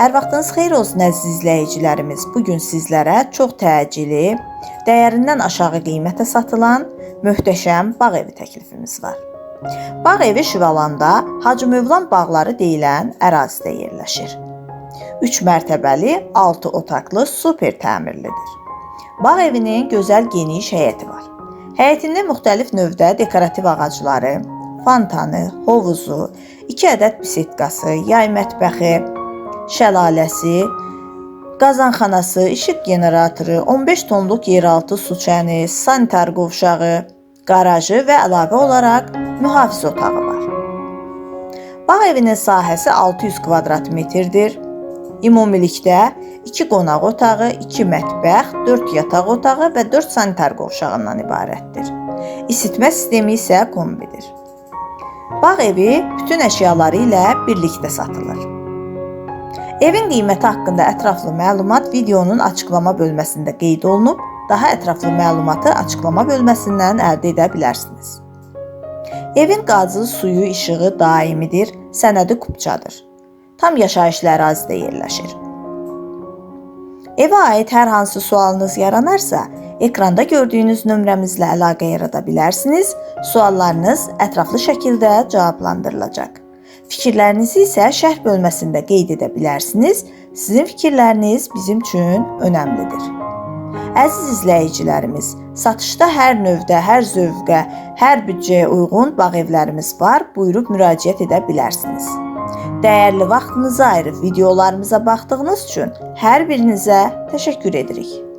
Hər vaxtınız xeyir olsun əziz izləyicilərimiz. Bu gün sizlərə çox təcili, dəyərindən aşağı qiymətə satılan möhtəşəm bağ evi təklifimiz var. Bağ evi Şüvalanda Hacı Mövlan bağları deyilən ərazidə yerləşir. 3 mərtəbəli, 6 otaqlı, super təmirlidir. Bağ evinin gözəl geniş həyəti var. Həyətində müxtəlif növdə dekorativ ağacları, fontanı, hovuzu, 2 ədəd bisetkası, yay mətbəxi, şəlaləsi, qazanxanası, işıq generatoru, 15 tonluq yeraltı su çəni, sanitar qovşağı, qarajı və əlavə olaraq mühafizə otağı var. Bağ evinin sahəsi 600 kvadrat metrdir. Ümumilikdə 2 qonaq otağı, 2 mətbəx, 4 yataq otağı və 4 sanitar qovşağından ibarətdir. İsitmə sistemi isə kombidir. Bağ evi bütün əşyaları ilə birlikdə satılır. Evin qiyməti haqqında ətraflı məlumat videonun açıqlama bölməsində qeyd olunub. Daha ətraflı məlumatı açıqlama bölməsindən əldə edə bilərsiniz. Evin qazı, suyu, işığı daimidir, sənədi kupçadır. Tam yaşayışlı ərazidə yerləşir. Evə aid hər hansı sualınız yaranarsa, ekranda gördüyünüz nömrəmizlə əlaqə yarada bilərsiniz. Suallarınız ətraflı şəkildə cavablandırılacaq. Fikirlərinizi isə şərh bölməsində qeyd edə bilərsiniz. Sizin fikirləriniz bizim üçün önəmlidir. Əziz izləyicilərimiz, satışda hər növdə, hər zövqə, hər büdcəyə uyğun bağ evlərimiz var. Buyurub müraciət edə bilərsiniz. Dəyərli vaxtınızı ayırıb videolarımıza baxdığınız üçün hər birinizə təşəkkür edirik.